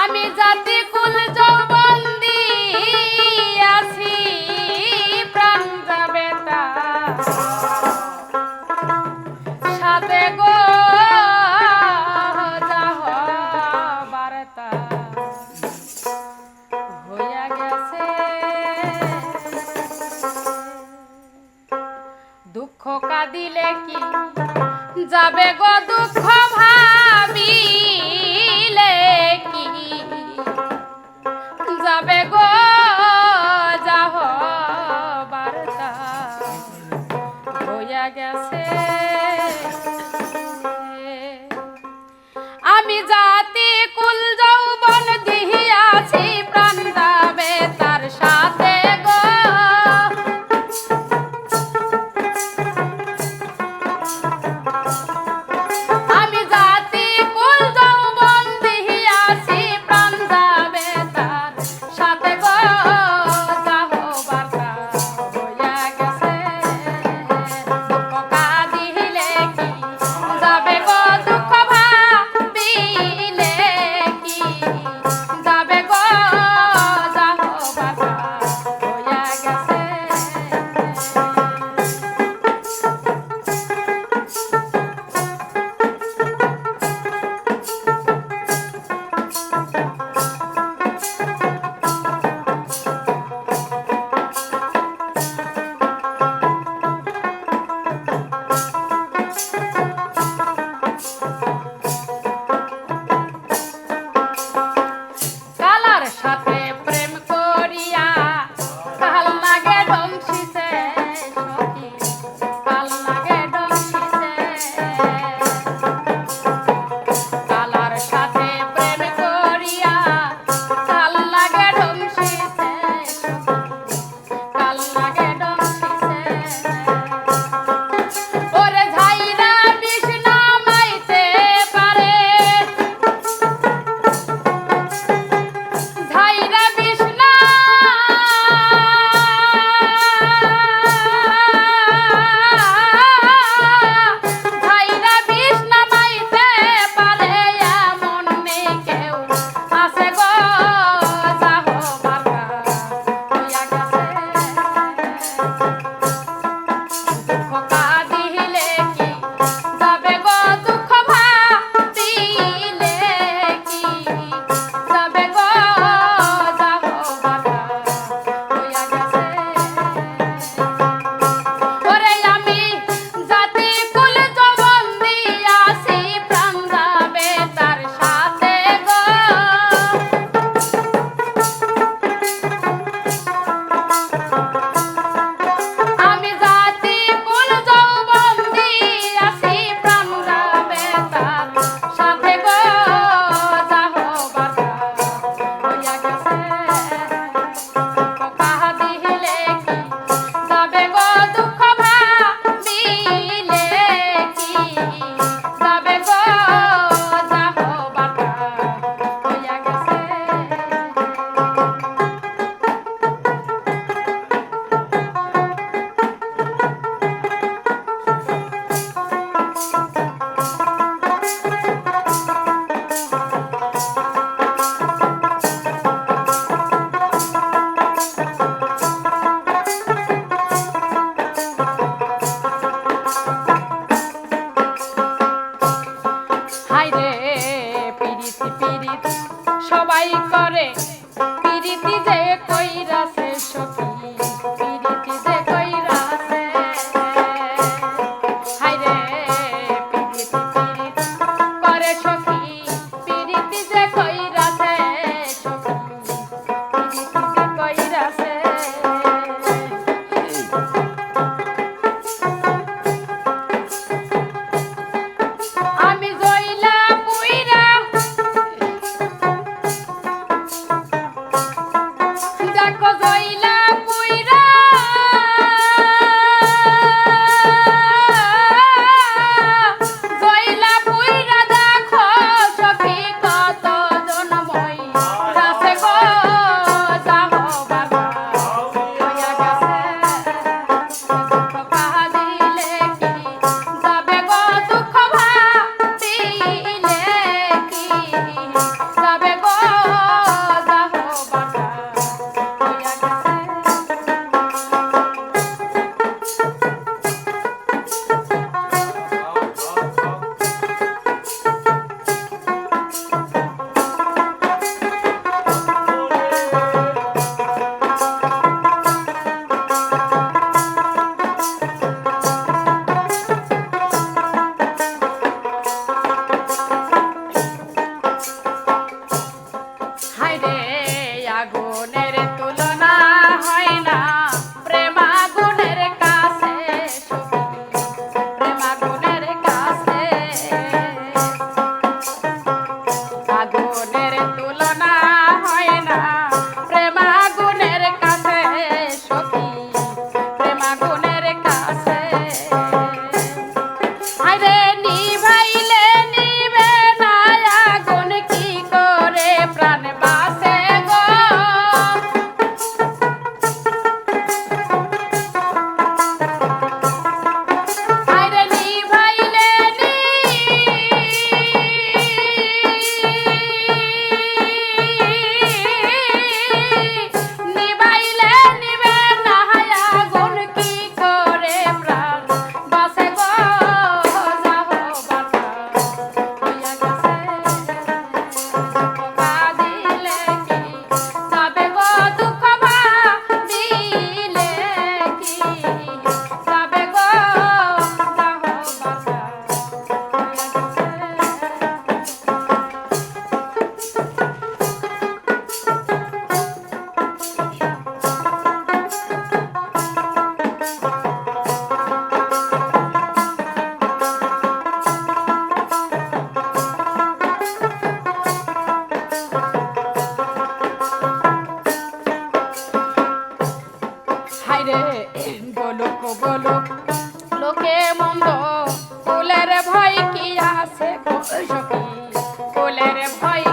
আমি জাতি কুল জবন্দি আছি, প্রাণ যাবে সাথে গো বার্তা হইয়া গেছে। দুঃখ কাঁদিলে কি যাবে গো? Okay. রে গোলক গোলক লোকে। মন্দ কোলের ভয় কি আছে সখী? কোলের ভয়